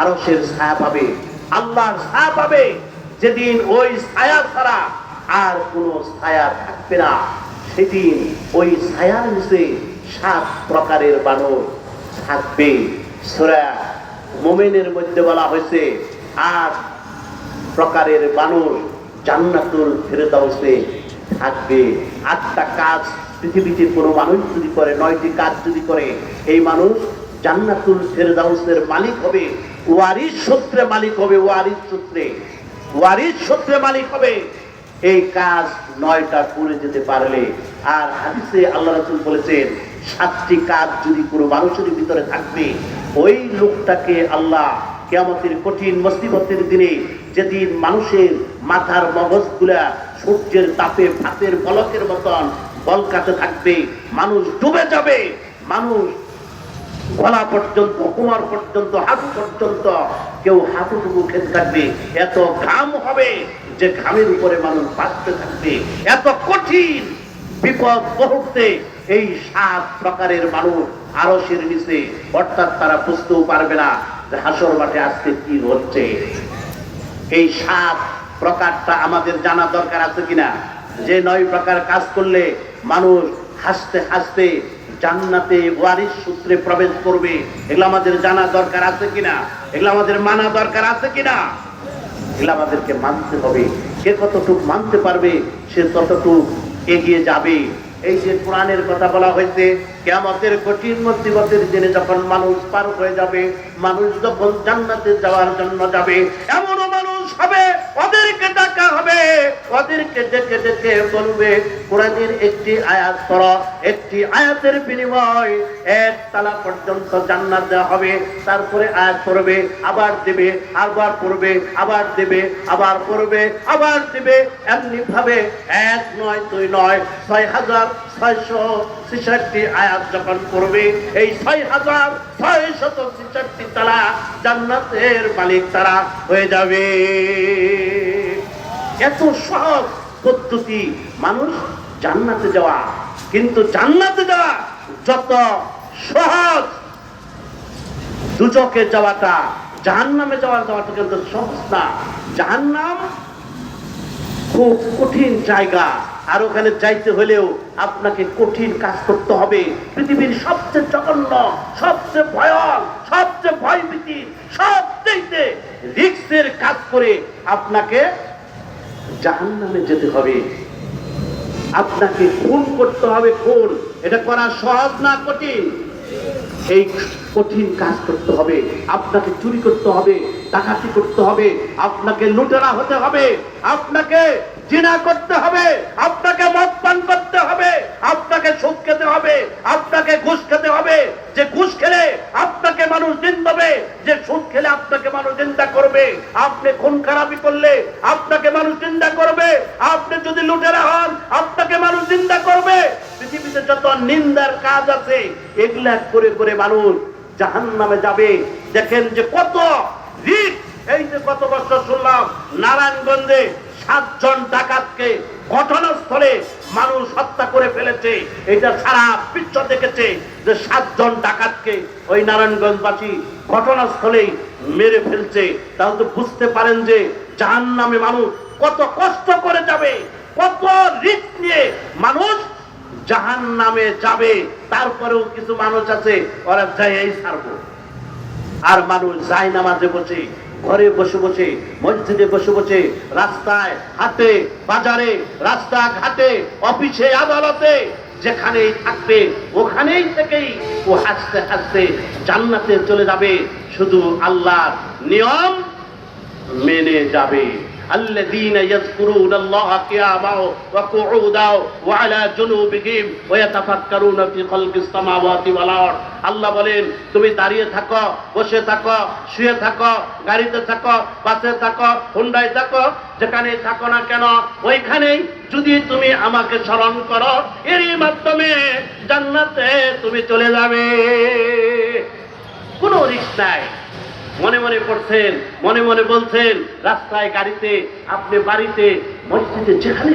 আরশের ছায়া পাবে। আল্লাহর ছায়া পাবে যেদিন ওই ছায়া ছাড়া আর কোনো ছায়া থাকবে না। সেদিন ওই ছায়ার নিচে সাত প্রকারের বানর থাকবে। মোমেনের মধ্যে বলা হয়েছে, আট প্রকারের বানর জান্নাতুল ফেরদাউসে থাকবে। আটটা কাজ পৃথিবীতে কোনো মানুষ যদি করে, নয়টি কাজ যদি করে, এই মানুষ জান্নাতুল ফেরদাউসের মালিক হবে। ওয়ারিস সূত্রে মালিক হবে ওয়ারিস সূত্রে। ওয়ারিস সূত্রে মালিক হবে। এই কাজ নয়টা করে যেতে পারলে, আর হাদিসে আল্লাহ রাসূল বলেছেন, সাতটি কাজ যদি কোনো মানুষের ভিতরে থাকবে, ওই লোকটাকে আল্লাহ কেয়ামতের কঠিন মুসিবতের দিনে যেদিন মানুষের মাথার মগজগুলা সূর্যের তাপে ভাতের বলকের মতন বলকাতে থাকবে, মানুষ ডুবে যাবে, মানুষ গলা পর্যন্ত, কোমর পর্যন্ত হাঁটু পর্যন্ত কেউ হাঁটুটুকু খেতে থাকবে। এত ঘাম হবে যে ঘামের উপরে মানুষ বাঁচতে থাকবে। এত কঠিন বিপদ মুহূর্তে এই সাত প্রকারের মানুষ আরসের নিচে, অর্থাৎ তারা বুঝতেও পারবে না যে হাসর মাঠে আজকে কি হচ্ছে। এই সাত প্রকারটা আমাদের জানা দরকার আছে কিনা? যে নয় প্রকার কাজ করলে মানুষ হাসতে হাসতে জান্নাতে ওয়ারিস সূত্রে প্রবেশ করবে। এগুলো আমাদের জানা দরকার আছে কিনা? এগুলো আমাদের মানা দরকার আছে কিনা? এগুলো আমাদেরকে মানতে হবে। কে কতটুক মানতে পারবে, সে ততটুক এগিয়ে যাবে। এই যে কোরআনের কথা বলা হয়েছে কেমতের কঠিন মধ্যবতের দিনে যখন মানুষ পার হয়ে যাবে, মানুষ যখন জান্নাতে যাওয়ার জন্য যাবে, এমনও মানুষ হবে, ওদেরকে ডাকা হবে ওদেরকে ডেকে ডেকে বলবে, কোরআনের একটি আয়াত কর একটি আয়াতের বিনিময় এক তালা পর্যন্ত জান্নাত দেওয়া হবে। তারপরে আয়াত করবে আবার দেবে, আবার পড়বে, আবার দেবে, আবার পড়বে, আবার দেবে। এমনি ভাবে এক নয়, দুই নয়, ছয় হাজার ছয়শো ছেষট্টি আয়াত যখন করবে এই ছয় হাজার ছয় শত ছেষট্টি তারা জান্নাতের মালিক তারা হয়ে যাবে। এত সহজ পদ্ধতি মানুষ জান্নাতে যাওয়া, কিন্তু জান্নাতে যাওয়া যত সহজ। দুচকে যাওয়াটা, জাহান্নামে যাওয়ার যাওয়াটা কিন্তু সহজ না। জাহান্নাম খুব কঠিন জায়গা, আর ওখানে যাইতে হলেও আপনাকে কঠিন কাজ করতে হবে। পৃথিবীর সবচেয়ে জঘন্য, সবচেয়ে ভয়ন সবচেয়ে ভয়ভীতি সবচেয়ে রিক্সের কাজ করে আপনাকে জাহান্নামে যেতে হবে। আপনাকে খুন করতে হবে, খুন। এটা করা সহজ না কঠিন? এই কঠিন কাজ করতে হবে। আপনাকে চুরি করতে হবে, ডাকাতি করতে হবে, আপনাকে লুটেরা হতে হবে, আপনাকে জিনা করতে হবে, আপনাকে মদ পান করতে হবে, আপনাকে সুদ খেতে হবে, আপনাকে ঘুষ খেতে হবে। যে ঘুষ খেলে আপনাকে মানুষ দিন দেবে, যে সুদ খেলে আপনাকে মানুষ চিন্তা করবে। আপনি খুন খারাপি করলে আপনাকে মানুষ চিন্তা করবে আপনি যদি লুটেরা হন, আপনাকে মানুষ চিন্তা করবে। পৃথিবীতে যত নিন্দার কাজ আছে, এগুলা করে করে মানুষ জাহান নামে যাবে। দেখেন যে কত এই যে কত বছর শুনলাম নারায়ণগঞ্জে সাতজন ডাকাতকে ঘটনাস্থলে মানুষ হত্যা করে ফেলেছে। এটা সারা বিশ্ব দেখেছে যে সাতজন ডাকাতকে ওই নারায়ণগঞ্জবাসী ঘটনাস্থলেই মেরে ফেলছে। তাহলে তো বুঝতে পারেন যে জাহান নামে মানুষ কত কষ্ট করে যাবে। কত রিস্ক নিয়ে মানুষ জাহান নামে যাবে, তারপরেও কিছু মানুষ আছে, ওরা যাই আর মানুষ যায় নামাজে বসে, ঘরে বসে বসে, মসজিদে বসে বসে, রাস্তায় হাতে বাজারে রাস্তা ঘাটে অফিসে, আদালতে, যেখানেই থাকবে, ওখানেই থেকেই ও হাসতে হাসতে জান্নাতে চলে যাবে। শুধু আল্লাহর নিয়ম মেনে যাবে। الذين يذكرون الله قياما وقعودا وعلى جنوبهم ويتفكرون في خلق السماوات والارض আল্লাহ বলেন তুমি দাঁড়িয়ে থাকো বসে থাকো শুয়ে থাকো গাড়িতে থাকো বাসে থাকো হুন্ডায় থাকো যেখানে থাকো না কেন ওইখানেই যদি তুমি আমাকে স্মরণ করো এরই মাধ্যমে জান্নাতে তুমি চলে যাবে কোনো রিস্ক নাই মনে মনে করছেন মনে মনে বলছেন রাস্তায় গাড়িতে আপনি বাড়িতে মসজিদে যেখানে